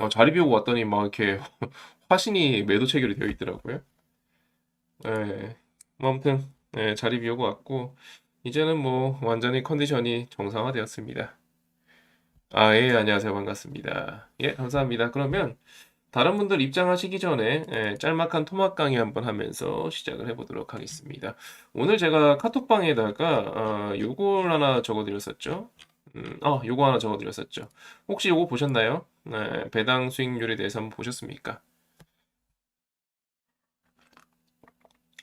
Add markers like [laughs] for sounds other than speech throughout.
어, 자리 비우고 왔더니 막 이렇게 [laughs] 화신이 매도 체결이 되어 있더라고요. 예. 뭐 아무튼 예, 자리 비우고 왔고 이제는 뭐 완전히 컨디션이 정상화되었습니다. 아, 예, 안녕하세요. 반갑습니다. 예, 감사합니다. 그러면 다른 분들 입장하시기 전에 예, 짤막한 토막 강의 한번 하면서 시작을 해보도록 하겠습니다. 오늘 제가 카톡방에다가 어, 요걸 하나 적어드렸었죠. 음, 어, 요거 하나 적어드렸었죠. 혹시 요거 보셨나요? 네, 배당 수익률에 대해서 한번 보셨습니까?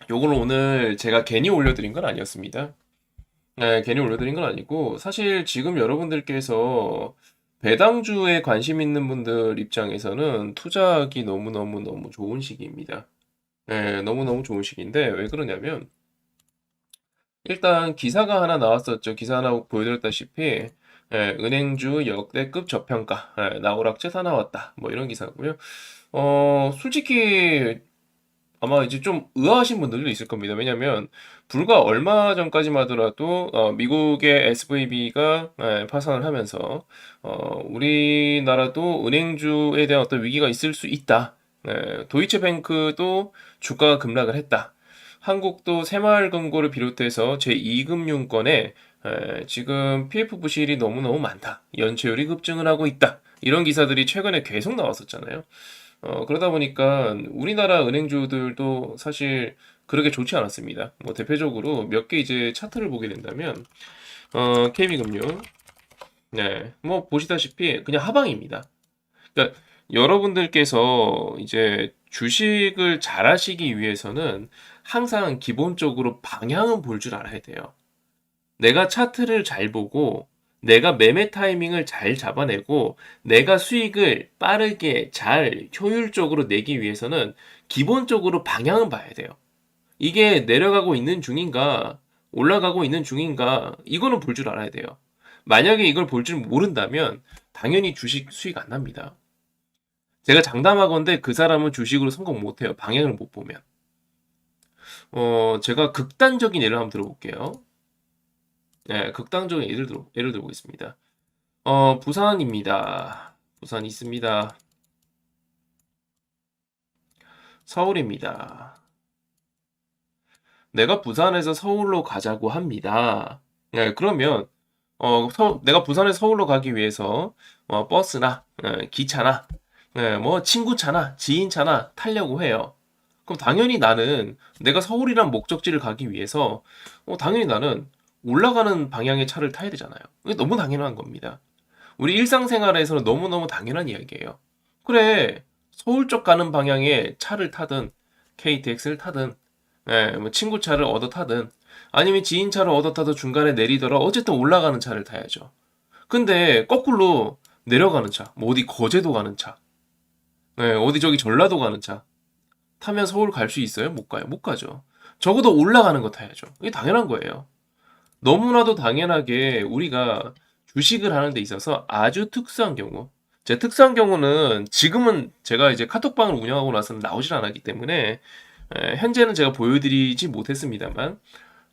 요걸 오늘 제가 괜히 올려드린 건 아니었습니다. 네, 괜히 올려드린 건 아니고, 사실 지금 여러분들께서 배당주에 관심 있는 분들 입장에서는 투자하기 너무너무너무 좋은 시기입니다. 네, 너무너무 좋은 시기인데, 왜 그러냐면, 일단 기사가 하나 나왔었죠. 기사 하나 보여드렸다시피, 예, 은행주 역대급 저평가, 예, 나오락채 다 나왔다. 뭐 이런 기사고요. 어, 솔직히 아마 이제 좀 의아하신 분들도 있을 겁니다. 왜냐면 불과 얼마 전까지만 하더라도 어, 미국의 SVB가 파산을 하면서 어, 우리나라도 은행주에 대한 어떤 위기가 있을 수 있다. 예, 도이체뱅크도 주가가 급락을 했다. 한국도 새마을금고를 비롯해서 제2금융권에 에, 지금 PF 부실이 너무너무 많다. 연체율이 급증을 하고 있다. 이런 기사들이 최근에 계속 나왔었잖아요. 어, 그러다 보니까 우리나라 은행주들도 사실 그렇게 좋지 않았습니다. 뭐 대표적으로 몇 개 이제 차트를 보게 된다면 어, KB금융 네, 뭐 보시다시피 그냥 하방입니다. 그러니까 여러분들께서 이제 주식을 잘 하시기 위해서는 항상 기본적으로 방향은 볼 줄 알아야 돼요. 내가 차트를 잘 보고 내가 매매 타이밍을 잘 잡아내고 내가 수익을 빠르게 잘 효율적으로 내기 위해서는 기본적으로 방향은 봐야 돼요. 이게 내려가고 있는 중인가 올라가고 있는 중인가 이거는 볼 줄 알아야 돼요. 만약에 이걸 볼 줄 모른다면 당연히 주식 수익 안 납니다. 제가 장담하건대 그 사람은 주식으로 성공 못 해요. 방향을 못 보면. 어, 제가 극단적인 예를 한번 들어볼게요. 네, 극단적인 예를 들어, 예를 들어보겠습니다. 어, 부산입니다. 부산 있습니다. 서울입니다. 내가 부산에서 서울로 가자고 합니다. 네, 그러면 어, 서, 내가 부산에서 서울로 가기 위해서 어, 버스나 예, 기차나 예, 뭐 친구 차나 지인 차나 타려고 해요. 그럼 당연히 나는 내가 서울이란 목적지를 가기 위해서 어, 당연히 나는 올라가는 방향의 차를 타야 되잖아요. 이게 너무 당연한 겁니다. 우리 일상생활에서는 너무너무 당연한 이야기예요. 그래, 서울 쪽 가는 방향의 차를 타든 KTX를 타든 예, 뭐 친구 차를 얻어 타든 아니면 지인 차를 얻어 타도 중간에 내리더라 어쨌든 올라가는 차를 타야죠. 근데 거꾸로 내려가는 차, 뭐 어디 거제도 가는 차, 예, 어디 저기 전라도 가는 차 타면 서울 갈 수 있어요? 못 가요. 못 가죠. 적어도 올라가는 거 타야죠. 이게 당연한 거예요. 너무나도 당연하게 우리가 주식을 하는 데 있어서 아주 특수한 경우, 제 특수한 경우는 지금은 제가 이제 카톡방을 운영하고 나서는 나오질 않았기 때문에 에, 현재는 제가 보여드리지 못했습니다만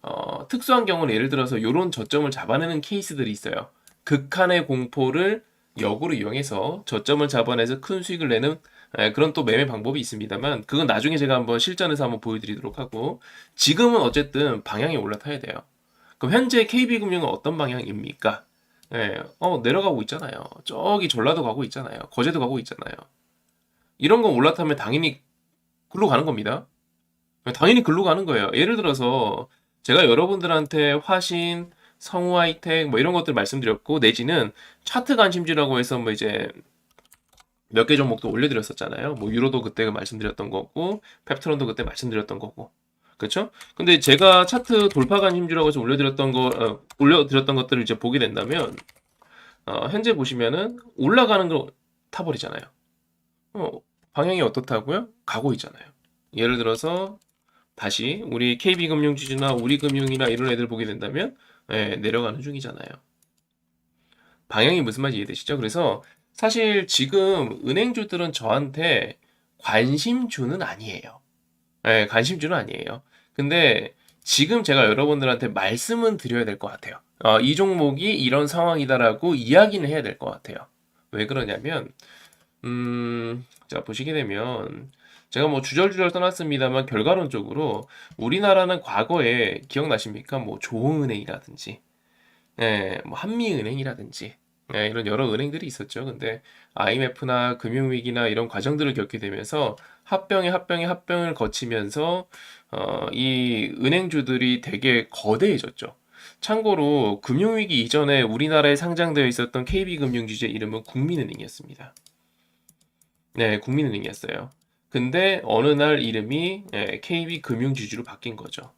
어, 특수한 경우는 예를 들어서 이런 저점을 잡아내는 케이스들이 있어요. 극한의 공포를 역으로 이용해서 저점을 잡아내서 큰 수익을 내는 에, 그런 또 매매 방법이 있습니다만 그건 나중에 제가 한번 실전에서 한번 보여드리도록 하고 지금은 어쨌든 방향이 올라타야 돼요. 그럼 현재 KB금융은 어떤 방향입니까? 예, 어, 내려가고 있잖아요. 저기 전라도 가고 있잖아요. 거제도 가고 있잖아요. 이런 거 올라타면 당연히 글로 가는 겁니다. 당연히 글로 가는 거예요. 예를 들어서 제가 여러분들한테 화신, 성우 하이텍 뭐 이런 것들 말씀드렸고 내지는 차트 관심주라고 해서 뭐 이제 몇 개 종목도 올려드렸었잖아요. 뭐 유로도 그때 말씀드렸던 거고 펩트론도 그때 말씀드렸던 거고 그렇죠? 근데 제가 차트 돌파 관심주라고 해서 올려드렸던 거 어, 올려드렸던 것들을 이제 보게 된다면 어, 현재 보시면은 올라가는 걸 타버리잖아요. 어, 방향이 어떻다고요? 가고 있잖아요. 예를 들어서 다시 우리 KB금융지주나 우리금융이나 이런 애들 보게 된다면 예, 내려가는 중이잖아요. 방향이 무슨 말인지 이해되시죠? 그래서 사실 지금 은행주들은 저한테 관심주는 아니에요. 예, 관심주는 아니에요. 근데 지금 제가 여러분들한테 말씀은 드려야 될 것 같아요. 어, 이 종목이 이런 상황이다라고 이야기는 해야 될 것 같아요. 왜 그러냐면 음, 자, 보시게 되면 제가 뭐 주절주절 떠났습니다만 결과론적으로 우리나라는 과거에 기억나십니까? 뭐 조흥은행이라든지, 예, 뭐 한미은행이라든지, 예, 이런 여러 은행들이 있었죠. 근데 IMF나 금융위기나 이런 과정들을 겪게 되면서 합병에 합병에 합병을 거치면서 어, 이 은행주들이 되게 거대해졌죠. 참고로 금융위기 이전에 우리나라에 상장되어 있었던 KB금융지주의 이름은 국민은행이었습니다. 네, 국민은행이었어요. 근데 어느 날 이름이 예, KB금융지주로 바뀐 거죠.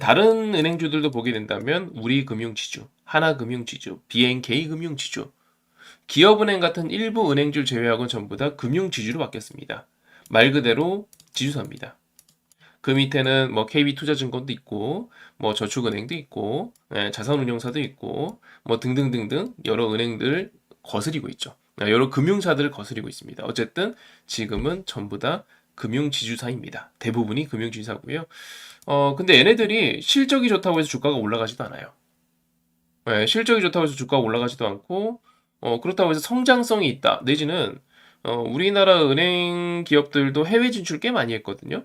다른 은행주들도 보게 된다면 우리금융지주, 하나금융지주, BNK금융지주, 기업은행 같은 일부 은행주 제외하고는 전부 다 금융지주로 바뀌었습니다. 말 그대로 지주사입니다. 그 밑에는 뭐 KB투자증권도 있고, 뭐 저축은행도 있고, 예, 자산운용사도 있고, 뭐 등등등등 여러 은행들 거스리고 있죠. 아, 여러 금융사들을 거스리고 있습니다. 어쨌든 지금은 전부 다 금융지주사입니다. 대부분이 금융지주사고요. 어, 근데 얘네들이 실적이 좋다고 해서 주가가 올라가지도 않아요. 예, 실적이 좋다고 해서 주가가 올라가지도 않고, 어, 그렇다고 해서 성장성이 있다. 내지는, 어, 우리나라 은행 기업들도 해외 진출 꽤 많이 했거든요.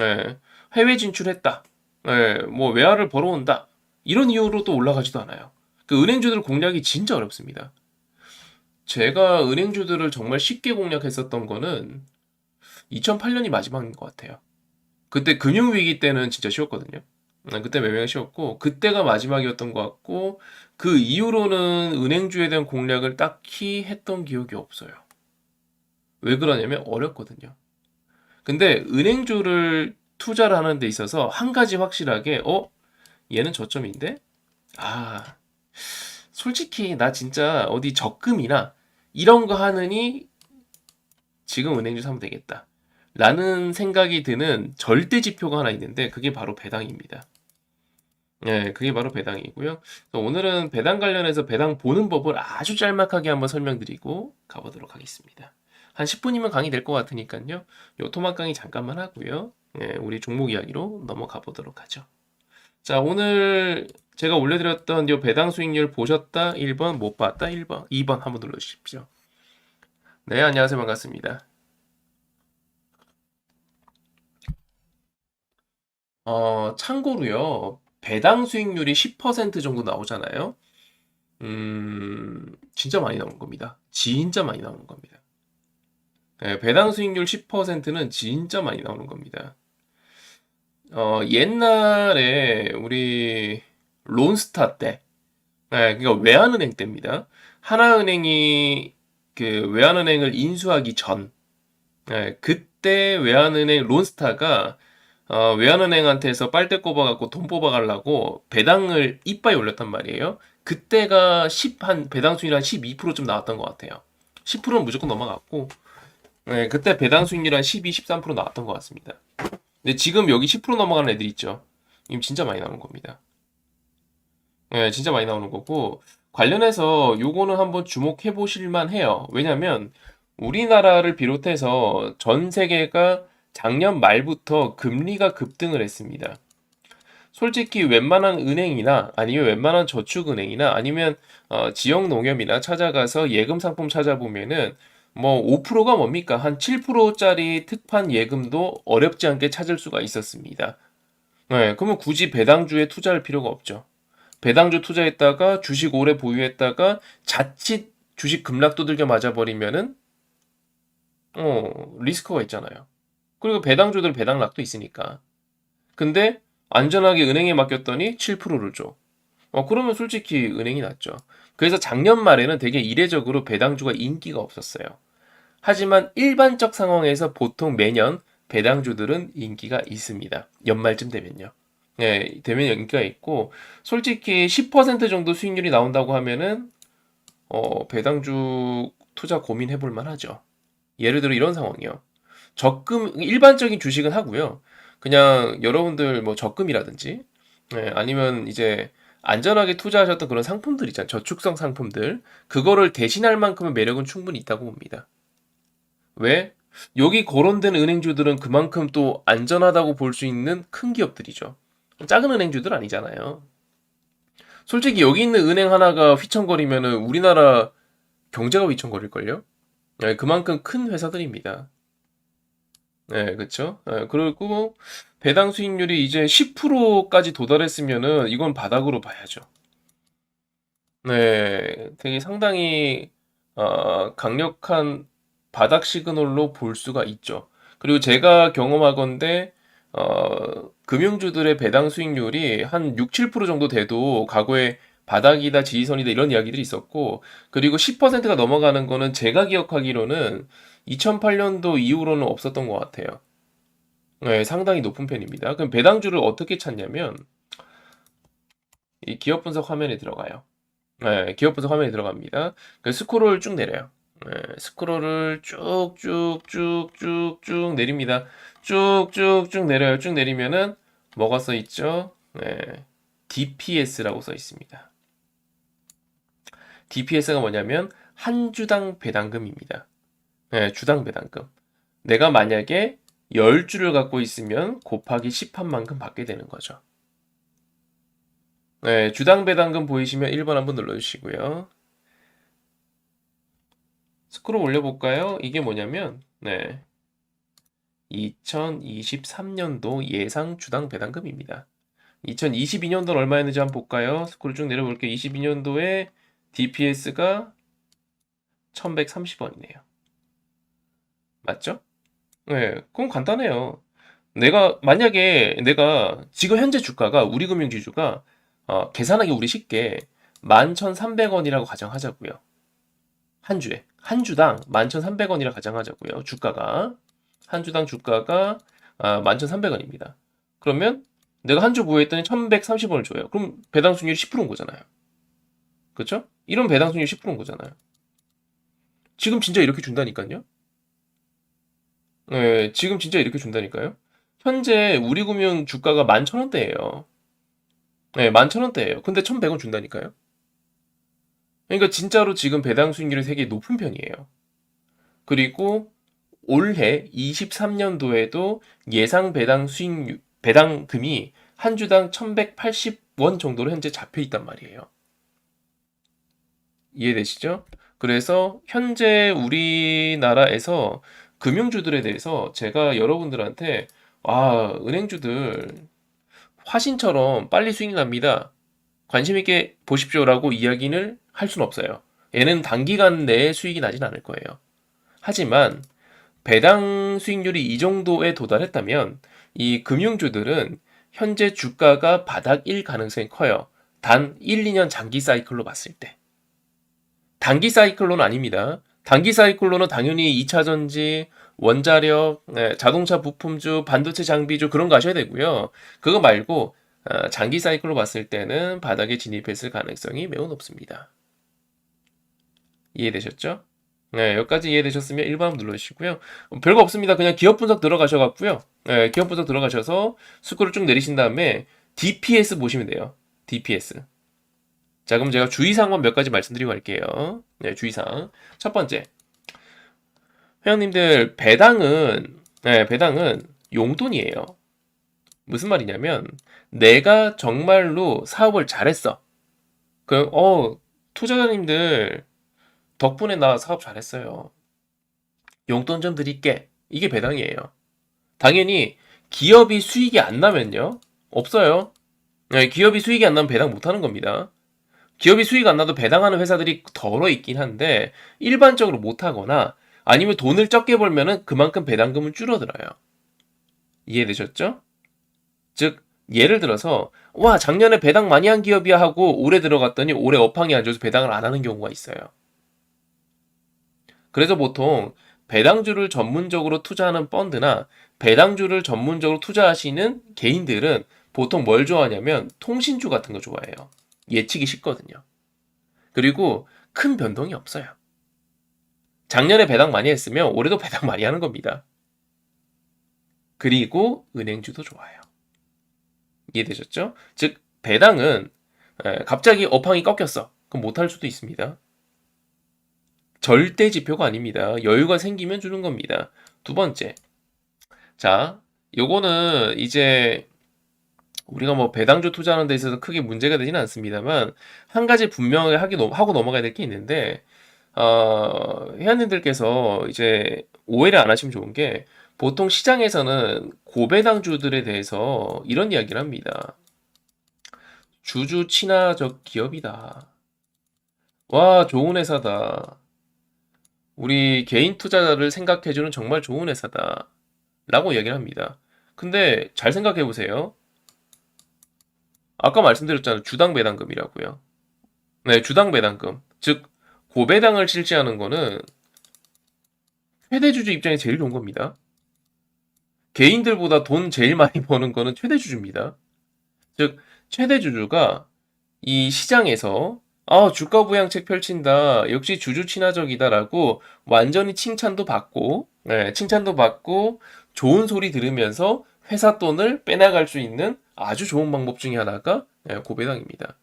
예, 해외 진출했다. 예, 뭐 외화를 벌어온다. 이런 이유로 또 올라가지도 않아요. 그 은행주들 공략이 진짜 어렵습니다. 제가 은행주들을 정말 쉽게 공략했었던 거는 2008년이 마지막인 것 같아요. 그때 금융위기 때는 진짜 쉬웠거든요. 아, 그때 매매가 쉬웠고, 그때가 마지막이었던 것 같고, 그 이후로는 은행주에 대한 공략을 딱히 했던 기억이 없어요. 왜 그러냐면 어렵거든요. 근데 은행주를 투자를 하는 데 있어서 한 가지 확실하게, 어? 얘는 저점인데? 아, 솔직히 나 진짜 어디 적금이나 이런 거 하느니 지금 은행주 사면 되겠다. 라는 생각이 드는 절대 지표가 하나 있는데 그게 바로 배당입니다. 네, 그게 바로 배당이고요. 오늘은 배당 관련해서 배당 보는 법을 아주 짤막하게 한번 설명드리고 가보도록 하겠습니다. 한 10분이면 강의 될 것 같으니까요. 요 토막 강의 잠깐만 하고요. 예, 우리 종목 이야기로 넘어가 보도록 하죠. 자, 오늘 제가 올려드렸던 요 배당 수익률 보셨다? 1번, 못 봤다? 1번, 2번 한번 눌러주십시오. 네, 안녕하세요. 반갑습니다. 어, 참고로요. 배당 수익률이 10% 정도 나오잖아요. 음, 진짜 많이 나오는 겁니다. 진짜 많이 나오는 겁니다. 네, 배당 수익률 10%는 진짜 많이 나오는 겁니다. 어, 옛날에 우리 론스타 때, 네, 그러니까 외환은행 때입니다. 하나은행이 그 외환은행을 인수하기 전, 네, 그때 외환은행 론스타가 어, 외환은행한테서 빨대 꼽아갖고 돈 뽑아가려고 배당을 이빠이 올렸단 말이에요. 그때가 10, 한, 배당 수익률 한 12%좀 나왔던 것 같아요. 10%는 무조건 넘어갔고, 네, 그때 배당 수익률 한 12, 13% 나왔던 것 같습니다. 근데 지금 여기 10% 넘어가는 애들 있죠. 이거 진짜 많이 나오는 겁니다. 네, 진짜 많이 나오는 거고, 관련해서 요거는 한번 주목해 보실만 해요. 왜냐면, 우리나라를 비롯해서 전 세계가 작년 말부터 금리가 급등을 했습니다. 솔직히 웬만한 은행이나 아니면 웬만한 저축은행이나 아니면 어, 지역 농협이나 찾아가서 예금 상품 찾아보면은 뭐 5%가 뭡니까? 한 7%짜리 특판 예금도 어렵지 않게 찾을 수가 있었습니다. 네, 그러면 굳이 배당주에 투자할 필요가 없죠. 배당주 투자했다가 주식 오래 보유했다가 자칫 주식 급락 두들겨 맞아버리면은 어, 리스크가 있잖아요. 그리고 배당주들 배당락도 있으니까. 근데 안전하게 은행에 맡겼더니 7%를 줘. 어, 그러면 솔직히 은행이 낫죠. 그래서 작년 말에는 되게 이례적으로 배당주가 인기가 없었어요. 하지만 일반적 상황에서 보통 매년 배당주들은 인기가 있습니다. 연말쯤 되면요. 예, 되면 인기가 있고, 솔직히 10% 정도 수익률이 나온다고 하면은, 어, 배당주 투자 고민해 볼 만하죠. 예를 들어 이런 상황이요. 적금, 일반적인 주식은 하고요. 그냥 여러분들 뭐 적금이라든지, 예, 아니면 이제 안전하게 투자하셨던 그런 상품들 있잖아요. 저축성 상품들. 그거를 대신할 만큼의 매력은 충분히 있다고 봅니다. 왜? 여기 거론된 은행주들은 그만큼 또 안전하다고 볼 수 있는 큰 기업들이죠. 작은 은행주들 아니잖아요. 솔직히 여기 있는 은행 하나가 휘청거리면은 우리나라 경제가 휘청거릴걸요? 예, 그만큼 큰 회사들입니다. 네, 그쵸? 예, 그리고 배당 수익률이 이제 10%까지 도달했으면은 이건 바닥으로 봐야죠. 네, 되게 상당히 어, 강력한 바닥 시그널로 볼 수가 있죠. 그리고 제가 경험하건대 어, 금융주들의 배당 수익률이 한 6, 7% 정도 돼도 과거에 바닥이다, 지지선이다 이런 이야기들이 있었고, 그리고 10%가 넘어가는 거는 제가 기억하기로는 2008년도 이후로는 없었던 것 같아요. 네, 상당히 높은 편입니다. 그럼 배당주를 어떻게 찾냐면, 이 기업 분석 화면에 들어가요. 네, 기업 분석 화면에 들어갑니다. 그 스크롤 쭉 내려요. 네, 스크롤을 쭉쭉쭉쭉쭉 내립니다. 쭉쭉쭉 내려요. 쭉 내리면은 뭐가 써 있죠? 네, DPS라고 써 있습니다. DPS가 뭐냐면 한 주당 배당금입니다. 네, 주당 배당금. 내가 만약에 10주를 갖고 있으면 곱하기 10한 만큼 받게 되는 거죠. 네, 주당 배당금 보이시면 1번 한번 눌러주시고요. 스크롤 올려볼까요? 이게 뭐냐면, 네. 2023년도 예상 주당 배당금입니다. 2022년도는 얼마였는지 한번 볼까요? 스크롤 쭉 내려볼게요. 22년도에 DPS가 1130원이네요. 맞죠? 네, 그건 간단해요. 내가, 만약에 내가 지금 현재 주가가, 우리 금융지주가, 어, 계산하기 우리 쉽게 11,300원이라고 가정하자고요. 한 주에. 한 주당 11,300원이라 가정하자고요. 주가가. 한 주당 주가가 아, 11,300원입니다. 그러면 내가 한 주 보유했더니 1,130원을 줘요. 그럼 배당 수익률이 10%인 거잖아요. 그렇죠? 이런 배당 수익률 10%인 거잖아요. 지금 진짜 이렇게 준다니까요. 네, 지금 진짜 이렇게 준다니까요. 현재 우리금융 주가가 11,000원대예요. 네, 11,000원대예요. 근데 1,100원 준다니까요. 그러니까 진짜로 지금 배당 수익률이 되게 높은 편이에요. 그리고 올해 23년도에도 예상 배당 수익 배당금이 한 주당 1,180원 정도로 현재 잡혀 있단 말이에요. 이해되시죠? 그래서 현재 우리나라에서 금융주들에 대해서 제가 여러분들한테 아, 은행주들 화신처럼 빨리 수익 납니다. 관심 있게 보십시오라고 이야기를 할 수는 없어요. 얘는 단기간 내에 수익이 나진 않을 거예요. 하지만 배당 수익률이 이 정도에 도달했다면 이 금융주들은 현재 주가가 바닥일 가능성이 커요. 단 1, 2년 장기 사이클로 봤을 때. 단기 사이클로는 아닙니다. 단기 사이클로는 당연히 2차 전지, 원자력, 네, 자동차 부품주, 반도체 장비주 그런 거 하셔야 되고요. 그거 말고 어, 장기 사이클로 봤을 때는 바닥에 진입했을 가능성이 매우 높습니다. 이해되셨죠? 네, 여기까지 이해되셨으면 1번 눌러주시고요. 별거 없습니다. 그냥 기업 분석 들어가셔갖고요. 네, 기업 분석 들어가셔서 스크롤 쭉 내리신 다음에 DPS 보시면 돼요. DPS. 자, 그럼 제가 주의사항만 몇 가지 말씀드리고 갈게요. 네, 주의사항. 첫 번째. 회원님들, 배당은, 네, 배당은 용돈이에요. 무슨 말이냐면, 내가 정말로 사업을 잘했어. 그, 어, 투자자님들, 덕분에 나 사업 잘했어요. 용돈 좀 드릴게. 이게 배당이에요. 당연히 기업이 수익이 안 나면요. 없어요. 네, 기업이 수익이 안 나면 배당 못 하는 겁니다. 기업이 수익 안 나도 배당하는 회사들이 덜어 있긴 한데 일반적으로 못 하거나 아니면 돈을 적게 벌면은 그만큼 배당금은 줄어들어요. 이해되셨죠? 즉 예를 들어서 와 작년에 배당 많이 한 기업이야 하고 올해 들어갔더니 올해 업황이 안 좋아서 배당을 안 하는 경우가 있어요. 그래서 보통 배당주를 전문적으로 투자하는 펀드나 배당주를 전문적으로 투자하시는 개인들은 보통 뭘 좋아하냐면 통신주 같은 거 좋아해요. 예측이 쉽거든요. 그리고 큰 변동이 없어요. 작년에 배당 많이 했으면 올해도 [laughs] 배당 많이 하는 겁니다. 그리고 은행주도 좋아요. 이해되셨죠? 즉 배당은 갑자기 업황이 꺾였어. 그럼 못할 수도 있습니다. 절대 지표가 아닙니다. 여유가 생기면 주는 겁니다. 두 번째. 자, 요거는 이제 우리가 뭐 배당주 투자하는 데 있어서 크게 문제가 되지는 않습니다만 한 가지 분명하게 하기 하고 넘어가야 될 게 있는데 어, 회원님들께서 이제 오해를 안 하시면 좋은 게 보통 시장에서는 고배당주들에 대해서 이런 이야기를 합니다. 주주 친화적 기업이다. 와, 좋은 회사다. 우리 개인 투자자를 생각해주는 정말 좋은 회사다. 라고 이야기를 합니다. 근데 잘 생각해 보세요. 아까 말씀드렸잖아요. 주당 배당금이라고요. 네, 주당 배당금. 즉, 고배당을 실시하는 거는 최대주주 입장에 제일 좋은 겁니다. 개인들보다 돈 제일 많이 [laughs] 버는 거는 최대주주입니다. 즉, 최대주주가 이 시장에서 아, 주가 부양책 펼친다. 역시 주주 친화적이다라고 완전히 칭찬도 받고, 네, 칭찬도 받고 좋은 소리 들으면서 회사 돈을 빼나갈 수 있는 아주 좋은 방법 중에 하나가 네, 고배당입니다.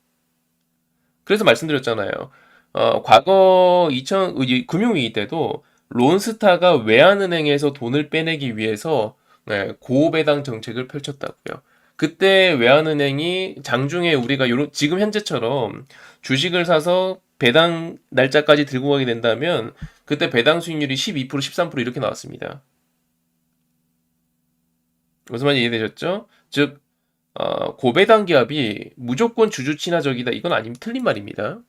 그래서 말씀드렸잖아요. 어, 과거 2000이 금융위기 때도 론스타가 외환은행에서 돈을 빼내기 위해서 네, 고배당 정책을 펼쳤다고요. 그때 외환은행이 장중에 우리가 요런 지금 현재처럼 주식을 사서 배당 날짜까지 들고 가게 된다면 그때 배당 수익률이 12% 13% 이렇게 나왔습니다. 무슨 말인지 이해되셨죠? 즉 어, 고배당 기업이 무조건 주주 친화적이다 이건 아님 틀린 말입니다.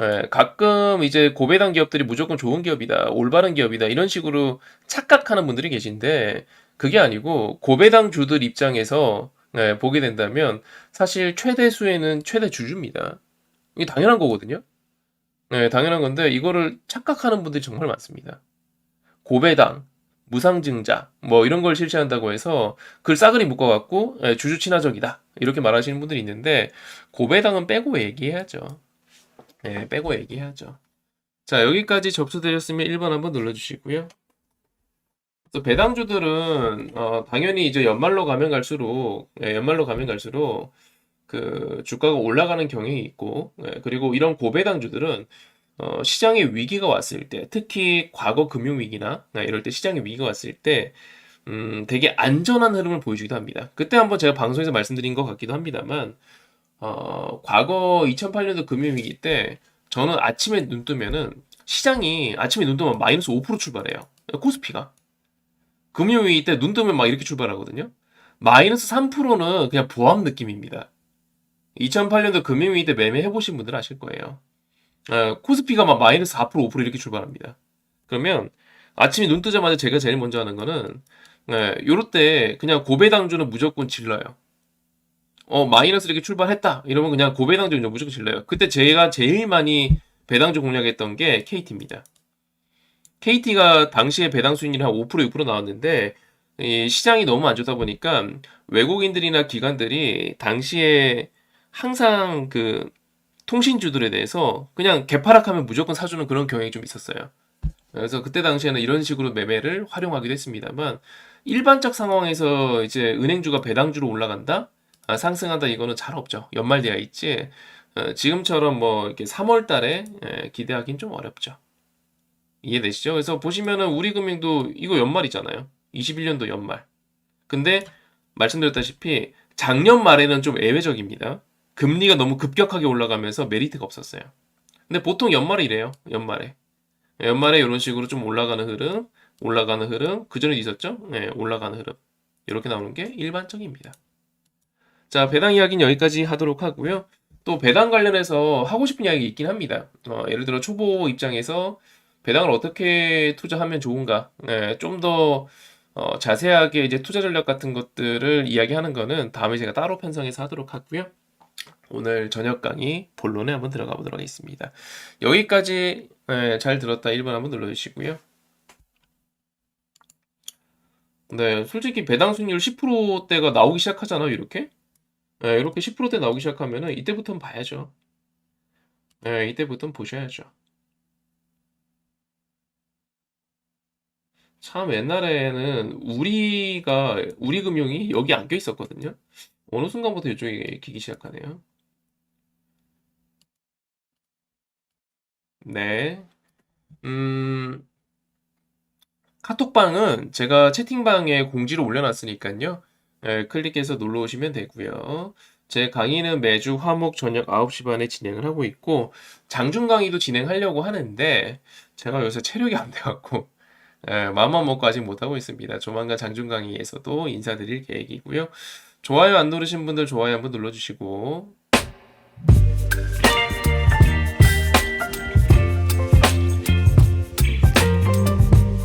예, 가끔 이제 고배당 기업들이 무조건 좋은 기업이다, 올바른 기업이다 이런 식으로 착각하는 분들이 계신데 그게 아니고 고배당 주들 입장에서 예, 보게 된다면 사실 최대 수에는 최대 주주입니다. 이게 당연한 거거든요. 네, 당연한 건데 이거를 착각하는 분들이 정말 많습니다. 고배당, 무상증자 뭐 이런 걸 실시한다고 해서 그걸 싸그리 묶어갖고 예, 주주 친화적이다 이렇게 말하시는 분들이 있는데 고배당은 빼고 얘기해야죠. 네, 빼고 얘기해야죠. 자 여기까지 접수되셨으면 1번 한번 눌러주시고요. 또 배당주들은 어, 당연히 이제 연말로 가면 갈수록 예, 연말로 가면 갈수록 그 주가가 올라가는 경향이 있고 예, 그리고 이런 고배당주들은 어, 시장에 위기가 왔을 때 특히 과거 금융 위기나 예, 이럴 때 시장에 위기가 왔을 때 음, 되게 안전한 흐름을 보여주기도 합니다. 그때 한번 제가 방송에서 말씀드린 것 같기도 합니다만 어, 과거 2008년도 금융위기 때 저는 아침에 눈 뜨면은 시장이 아침에 눈 뜨면 마이너스 5% 출발해요. 코스피가. 금요일 때 눈 뜨면 막 이렇게 출발하거든요. 마이너스 3%는 그냥 보합 느낌입니다. 2008년도 금융위기 때 매매해보신 분들은 아실 거예요. 어, 코스피가 막 마이너스 4% 5% 이렇게 출발합니다. 그러면 아침에 눈 뜨자마자 제가 제일 먼저 하는 거는 네, 요럴 때 그냥 고배당주는 무조건 질러요. 어, 마이너스 이렇게 출발했다. 이러면 그냥 고배당주는 무조건 질러요. 그때 제가 제일 많이 배당주 공략했던 게 KT입니다. KT가 당시에 배당 수익률이 한 5% 6% 나왔는데 이 시장이 너무 안 좋다 보니까 외국인들이나 기관들이 당시에 항상 그 통신주들에 대해서 그냥 개파락하면 무조건 사주는 그런 경향이 좀 있었어요. 그래서 그때 당시에는 이런 식으로 매매를 활용하기도 했습니다만 일반적 상황에서 이제 은행주가 배당주로 올라간다, 아, 상승한다 이거는 잘 없죠. 연말돼야 있지. 어, 지금처럼 뭐 이렇게 3월달에 예, 기대하기는 좀 어렵죠. 이해되시죠? 그래서 보시면은 우리금융도 이거 연말이잖아요. 21년도 연말. 근데 말씀드렸다시피 작년 말에는 좀 예외적입니다. 금리가 너무 급격하게 올라가면서 메리트가 없었어요. 근데 보통 연말에 이래요. 연말에. 연말에 이런 식으로 좀 올라가는 흐름, 올라가는 흐름, 그 전에 있었죠? 네, 올라가는 흐름. 이렇게 나오는 게 일반적입니다. 자, 배당 이야기는 여기까지 하도록 하고요. 또 배당 관련해서 하고 싶은 이야기 있긴 합니다. 어, 예를 들어 초보 입장에서 배당을 어떻게 투자하면 좋은가? 네, 좀더 어, 자세하게 이제 투자 전략 같은 것들을 이야기하는 거는 다음에 제가 따로 편성해서 하도록 하고요. 오늘 저녁 강의 본론에 한번 들어가 보도록 하겠습니다. 여기까지 네, 잘 들었다 1번 한번 눌러주시고요. 네, 솔직히 배당 수익률 10%대가 나오기 시작하잖아요, 이렇게. 네, 이렇게 10%대 나오기 시작하면은 이때부터는 봐야죠. 네, 이때부터는 보셔야죠. 참 옛날에는 우리가 우리 금융이 여기 안겨 있었거든요. 어느 순간부터 이쪽에 기기 시작하네요. 네. 음, 카톡방은 제가 채팅방에 공지를 올려놨으니까요. 예, 클릭해서 놀러 오시면 되고요. 제 강의는 매주 화목 저녁 9시 반에 진행을 하고 있고 장중 강의도 진행하려고 하는데 제가 요새 체력이 안 돼갖고 예, 마음만 먹고 아직 못하고 있습니다. 조만간 장중 강의에서도 인사드릴 계획이고요. 좋아요 안 누르신 분들 좋아요 한번 눌러주시고